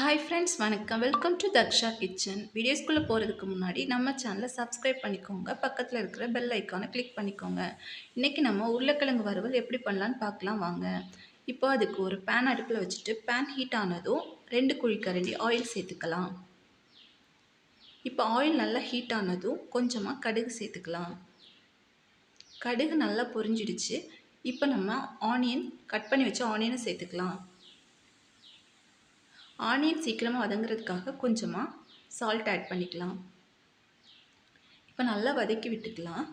Hi friends வணக்கம். Welcome to Daksha kitchen வீடியோஸ்குள்ளே போகிறதுக்கு முன்னாடி நம்ம சேனலை சப்ஸ்கிரைப் பண்ணிக்கோங்க. பக்கத்தில் இருக்கிற பெல் ஐக்கானை கிளிக் பண்ணிக்கோங்க. இன்றைக்கி நம்ம உருளைக்கிழங்கு வறுவல் எப்படி பண்ணலான்னு பார்க்கலாம் வாங்க. இப்போ அதுக்கு ஒரு பேன் அடுப்பில் வச்சுட்டு பேன் ஹீட் ஆனதும் ரெண்டு குழிக்கரண்டி ஆயில் சேர்த்துக்கலாம். இப்போ ஆயில் நல்லா ஹீட் ஆனதும் கொஞ்சமாக கடுகு சேர்த்துக்கலாம். கடுகு நல்லா பொரிஞ்சிடுச்சு. இப்போ நம்ம ஆனியன் கட் பண்ணி வச்ச ஆனியனை சேர்த்துக்கலாம். ஆனியன் சீக்கிரமாக வதங்குறதுக்காக கொஞ்சமாக சால்ட் ஆட் பண்ணிக்கலாம். இப்போ நல்லா வதக்கி விட்டுக்கலாம்.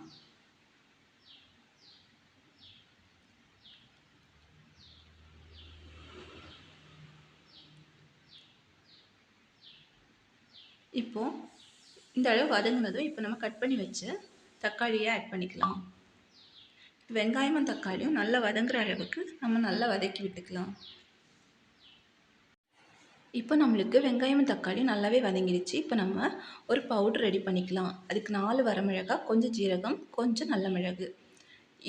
இப்போது இந்த அளவு வதங்கினதும் இப்போ நம்ம கட் பண்ணி வச்சு தக்காளியை ஆட் பண்ணிக்கலாம். வெங்காயமும் தக்காளியும் நல்லா வதங்குற அளவுக்கு நம்ம நல்லா வதக்கி விட்டுக்கலாம். இப்போ நம்மளுக்கு வெங்காயம் தக்காளி நல்லாவே வதங்கிடுச்சு. இப்போ நம்ம ஒரு பவுட்ரு ரெடி பண்ணிக்கலாம். அதுக்கு நாலு வரமிளகாய் கொஞ்சம் ஜீரகம் கொஞ்சம் நல்ல மிளகு.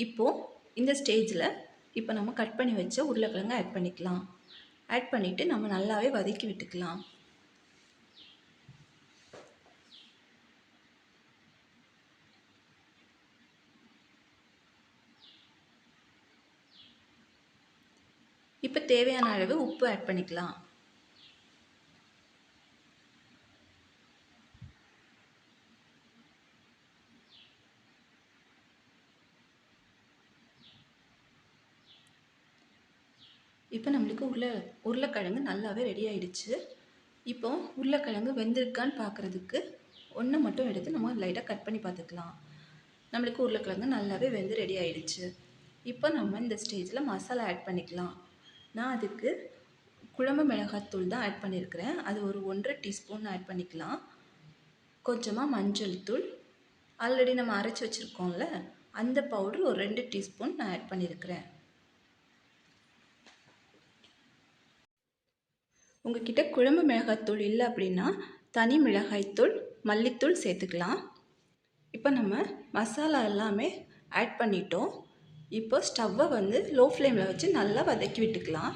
இப்போது இந்த ஸ்டேஜில் இப்போ நம்ம கட் பண்ணி வச்ச உருளைக்கிழங்கு ஆட் பண்ணிக்கலாம். ஆட் பண்ணிவிட்டு நம்ம நல்லாவே வதக்கி விட்டுக்கலாம். இப்போ தேவையான அளவு உப்பு ஆட் பண்ணிக்கலாம். இப்போ நம்மளுக்கு உருளை உருளைக்கிழங்கு நல்லாவே ரெடி ஆகிடுச்சு இப்போ உருளைக்கிழங்கு வெந்திருக்கான்னு பார்க்குறதுக்கு ஒன்று மட்டும் எடுத்து நம்ம லைட்டாக கட் பண்ணி பார்த்துக்கலாம். நம்மளுக்கு உருளைக்கிழங்கு நல்லாவே வெந்து ரெடி ஆகிடுச்சு இப்போ நம்ம இந்த ஸ்டேஜில் மசாலா ஆட் பண்ணிக்கலாம். நான் அதுக்கு குழம்பு மிளகாத்தூள் தான் ஆட் பண்ணியிருக்கிறேன் அது ஒரு ஒன்றரை டீஸ்பூன் ஆட் பண்ணிக்கலாம். கொஞ்சமாக மஞ்சள் தூள். ஆல்ரெடி நம்ம அரைச்சி வச்சுருக்கோம்ல அந்த பவுடர் ஒரு ரெண்டு டீஸ்பூன் நான் ஆட் பண்ணியிருக்கிறேன் உங்ககிட்ட குழம்பு மிளகாய்த்தூள் இல்லை அப்படின்னா தனி மிளகாய்த்தூள் மல்லித்தூள் சேர்த்துக்கலாம். இப்போ நம்ம மசாலா எல்லாமே ஆட் பண்ணிட்டோம். இப்போ ஸ்டவ்வை வந்து லோ ஃப்ளேமில் வச்சு நல்லா வதக்கி விட்டுக்கலாம்.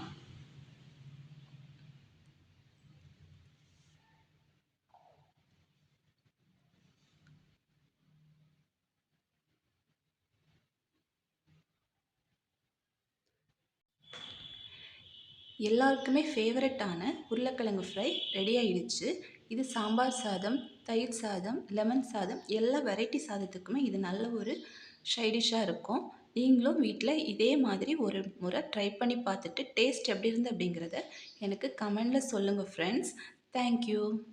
எல்லாருக்குமே ஃபேவரட்டான உருளைக்கிழங்கு ஃப்ரை ரெடி ஆகிடுச்சு இது சாம்பார் சாதம் தயிர் சாதம் லெமன் சாதம் எல்லா வெரைட்டி சாதத்துக்குமே இது நல்ல ஒரு ஷைடிஷாக இருக்கும். நீங்களும் வீட்டில் இதே மாதிரி ஒரு முறை ட்ரை பண்ணி பார்த்துட்டு டேஸ்ட் எப்படி இருந்து அப்படிங்கிறத எனக்கு கமெண்டில் சொல்லுங்கள் ஃப்ரெண்ட்ஸ் தேங்க்யூ